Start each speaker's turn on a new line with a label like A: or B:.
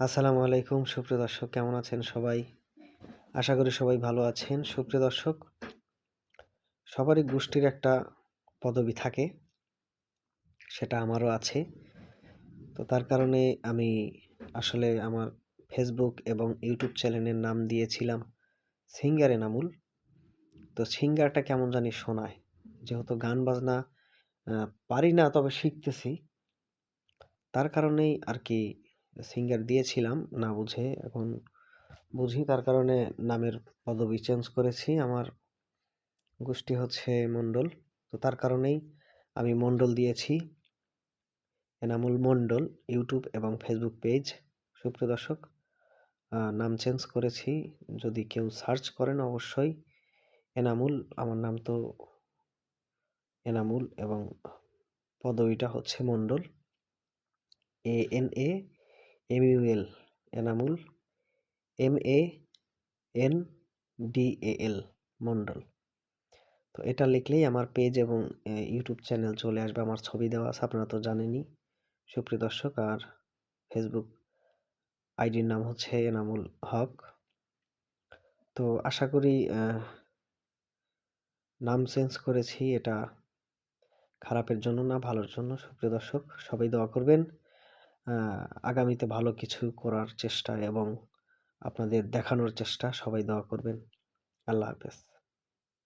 A: আসসালামু আলাইকুম, সুপ্রিয় দর্শক, কেমন আছেন সবাই? আশা করি সবাই ভালো আছেন। সুপ্রিয় দর্শক, সবারই গোষ্ঠীর একটা পদবি থাকে, সেটা আমারও আছে। তো তার কারণে আমি আসলে আমার ফেসবুক এবং ইউটিউব চ্যানেলের নাম দিয়েছিলাম সিঙ্গার এনামুল। তো সিঙ্গারটা কেমন জানি শোনায়। যেহেতু গান বাজনা পারি না, তবে শিখতেছি। তার কারণেই আর কি সিঙ্গার দিয়েছিলাম, না বুঝে এখন বুঝি। তার কারণে নামের পদবি চেঞ্জ করেছি। আমার গোষ্ঠী হচ্ছে মণ্ডল। তো তার কারণেই আমি মণ্ডল দিয়েছি। এনামুল মণ্ডল ইউটিউব এবং ফেসবুক পেজ সুপ্রিয় দর্শক নাম চেঞ্জ করেছি। যদি কেউ সার্চ করেন অবশ্যই এনামুল, আমার নাম তো এনামুল এবং পদবিটা হচ্ছে Mondal. A N A M U L Enamul M A N D A L Mondal তো এটা লিখলেই আমার পেজ এবং ইউটিউব চ্যানেল চলে আসবে, আমার ছবি দেওয়া আছে, আপনারা তো জানেনই। সুপ্রিয় দর্শক, আর ফেসবুক আইডির নাম হচ্ছে এনামুল হক। তো আশা করি নাম চেঞ্জ করেছি, এটা খারাপের জন্য না, ভালোর জন্য। সুপ্রিয় দর্শক, সবাই দোয়া করবেন। আগামীতে ভালো কিছু করার চেষ্টা এবং আপনাদের দেখানোর চেষ্টা সবাই দোয়া করবেন। আল্লাহ হাফেজ।